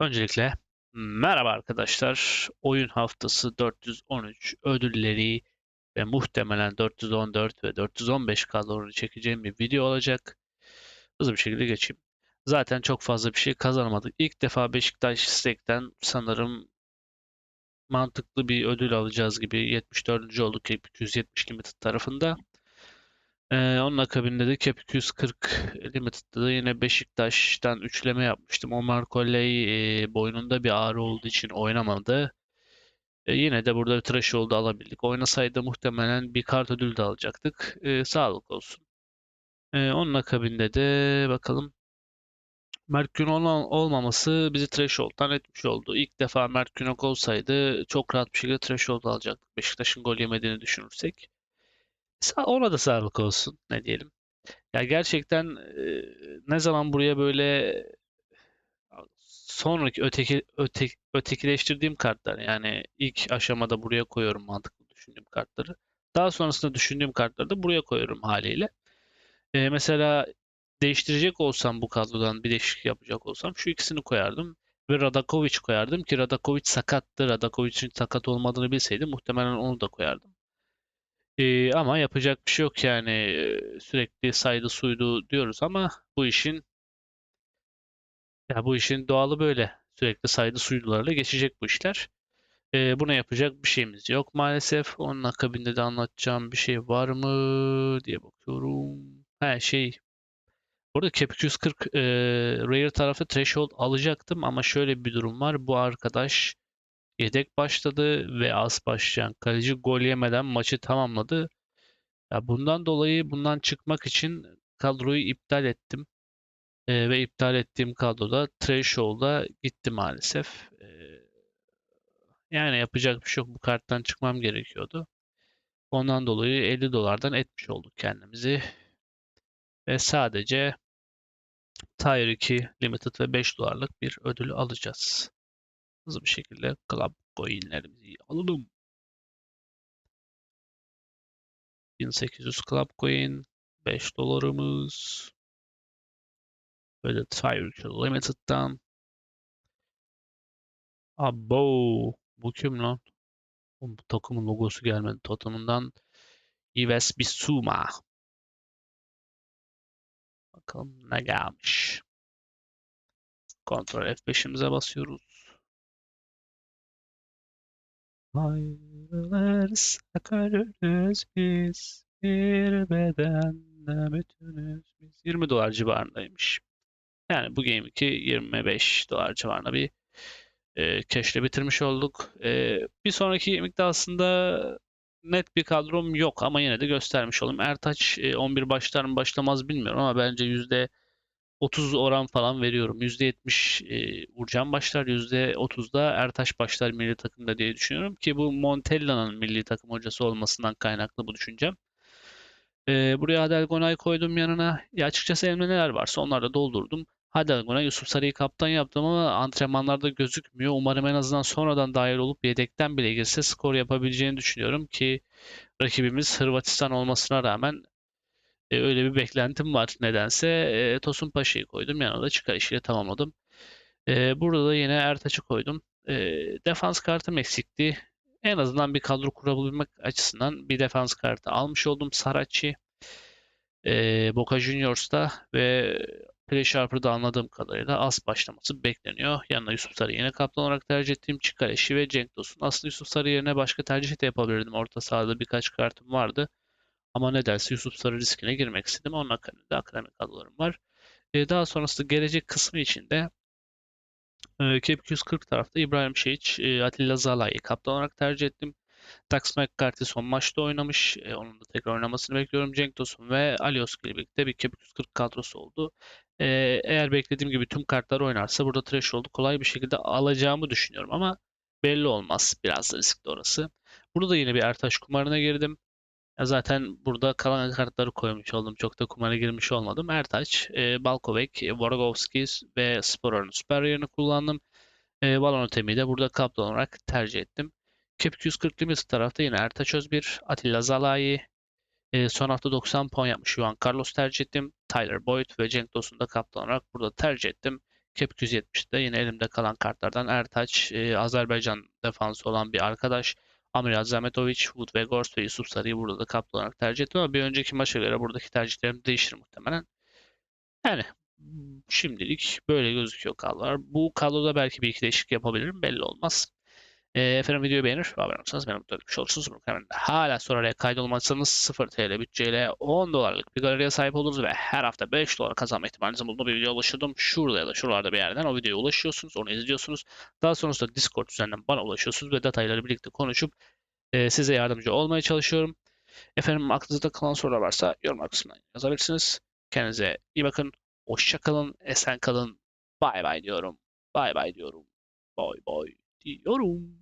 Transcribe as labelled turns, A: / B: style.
A: Öncelikle merhaba arkadaşlar. Oyun haftası 413 ödülleri ve muhtemelen 414 ve 415 kadroları çekeceğim bir video olacak. Hızlı bir şekilde geçeyim. Zaten çok fazla bir şey kazanamadık. İlk defa Beşiktaş Stek'ten sanırım mantıklı bir ödül alacağız gibi 74. olduk Cap 270 Limited tarafında. Ee, onun akabinde de Cap 240 Limited'da da yine Beşiktaş'tan üçleme yapmıştım. Omar Colley e, boynunda bir ağrı olduğu için oynamadı. E, yine de burada bir tıraş oldu alabildik. Oynasaydı muhtemelen bir kart ödülü de alacaktık. E, sağlık olsun. E, onun akabinde de bakalım. Mert Günok olmaması bizi threshold'dan etmiş oldu. İlk defa Mert Günok olsaydı çok rahat bir şekilde threshold alacaktık. Beşiktaş'ın gol yemediğini düşünürsek. Ona da sağlık olsun. Ne diyelim. Ya gerçekten e, ne zaman buraya böyle sonraki öteki, öteki ötekileştirdiğim kartlar yani ilk aşamada buraya koyuyorum mantıklı düşündüğüm kartları. Daha sonrasında düşündüğüm kartları da buraya koyuyorum haliyle. E, mesela değiştirecek olsam bu kadrodan bir değişiklik yapacak olsam şu ikisini koyardım ve Radakovic koyardım ki Radakovic sakattı. Radakovic'in sakat olmadığını bilseydim muhtemelen onu da koyardım. Ee, ama yapacak bir şey yok yani Ee, sürekli saydı suydu diyoruz ama bu işin ya bu işin doğalı böyle sürekli saydı suydularla geçecek bu işler. Ee, buna yapacak bir şeyimiz yok maalesef. Onun akabinde de anlatacağım bir şey var mı diye bakıyorum. Her şey Burada Cap 240 e, Rare tarafı Threshold alacaktım ama şöyle bir durum var. Bu arkadaş yedek başladı ve az başlayan kaleci gol yemeden maçı tamamladı. Ya bundan dolayı bundan çıkmak için kadroyu iptal ettim. Ee, ve iptal ettiğim kadroda Threshold'a gitti maalesef. Ee, yani yapacak bir şey yok. Bu karttan çıkmam gerekiyordu. Ondan dolayı 50 dolardan etmiş olduk kendimizi. Ve sadece Tier 2 Limited ve 5 dolarlık bir ödül alacağız. Hızlı bir şekilde Club Coin'lerimizi alalım. 1800 Club Coin, 5 dolarımız. Böyle Tiger Limited'dan. Abo, bu kim lan? Bu takımın logosu gelmedi. Tottenham'dan Yves Bissouma. Bakalım ne gelmiş. Ctrl F5'imize basıyoruz. Ayrılırsa kararız biz bir bedende bütünüz biz. 20 dolar civarındaymış. Yani bu Game 2 25 dolar civarında bir e, cash'le bitirmiş olduk. E, bir sonraki Game'de aslında net bir kadrom yok ama yine de göstermiş olayım. Ertaç e, 11 başlar mı başlamaz bilmiyorum ama bence yüzde 30 oran falan veriyorum. %70 e, Uğurcan başlar, %30'da Ertaş başlar milli takımda diye düşünüyorum ki bu Montella'nın milli takım hocası olmasından kaynaklı bu düşüncem. E, buraya Adelgonay koydum yanına. Ya açıkçası elimde neler varsa onları da doldurdum. Adelgonay Yusuf Sarı'yı kaptan yaptım ama antrenmanlarda gözükmüyor. Umarım en azından sonradan dahil olup yedekten bile girse skor yapabileceğini düşünüyorum ki rakibimiz Hırvatistan olmasına rağmen e, öyle bir beklentim var nedense. E, Tosun Paşa'yı koydum. Yanına da çıkar işiyle tamamladım. E, burada da yine Ertaç'ı koydum. E, defans kartım eksikti. En azından bir kadro kurabilmek açısından bir defans kartı almış oldum. Saracchi, e, Boca Juniors'ta ve Play Sharper'da anladığım kadarıyla az başlaması bekleniyor. Yanına Yusuf Sarı yine kaptan olarak tercih ettiğim Çikaleşi ve Cenk Tosun. Aslında Yusuf Sarı yerine başka tercih de yapabilirdim. Orta sahada birkaç kartım vardı. Ama nedense Yusuf Sarı riskine girmek istedim. Onun akabinde akademik kadrolarım var. E, daha sonrasında gelecek kısmı içinde e, Cape 240 tarafta İbrahim Şehiç, e, Atilla Zalai'yi kaptan olarak tercih ettim. Dax McCarthy son maçta oynamış. E, onun da tekrar oynamasını bekliyorum. Cenk Tosun ve Alios ile birlikte bir Cape 240 kadrosu oldu. E, eğer beklediğim gibi tüm kartlar oynarsa burada threshold'u kolay bir şekilde alacağımı düşünüyorum ama belli olmaz. Biraz da riskli orası. Burada da yine bir Ertaş kumarına girdim. Ya zaten burada kalan kartları koymuş oldum. Çok da kumara girmiş olmadım. Ertaç, e, Balkovek, Vorovski ve Spora'nın süper yerini kullandım. E, Balon de burada kaptan olarak tercih ettim. Cap 240 Limited tarafta yine Ertaç Özbir, Atilla Zalai, e, son hafta 90 puan yapmış Juan Carlos tercih ettim. Tyler Boyd ve Cenk Tosun'u da kaptan olarak burada tercih ettim. Cap 270'de yine elimde kalan kartlardan Ertaç, e, Azerbaycan defansı olan bir arkadaş. Amiral Zahmetovic, Wood ve Gorst ve Yusuf Sarı'yı burada da kaplı olarak tercih ettim ama bir önceki maça göre buradaki tercihlerim değişir muhtemelen. Yani şimdilik böyle gözüküyor kadrolar. Bu kadroda belki bir iki değişiklik yapabilirim belli olmaz. E, efendim videoyu beğenir ve abone olursanız beni mutlu etmiş olursunuz. Muhtemelen de hala sonraya kaydolmazsanız 0 TL bütçeyle 10 dolarlık bir galeriye sahip oluruz ve her hafta 5 dolar kazanma ihtimalinizi bulduğum bir video oluşturdum. Şurada ya da şuralarda bir yerden o videoya ulaşıyorsunuz, onu izliyorsunuz. Daha sonrasında Discord üzerinden bana ulaşıyorsunuz ve detayları birlikte konuşup e, size yardımcı olmaya çalışıyorum. Efendim aklınızda kalan sorular varsa yorum kısmına yazabilirsiniz. Kendinize iyi bakın. Hoşça kalın, esen kalın. Bay bay diyorum. Bay bay diyorum. Bay bay diyorum.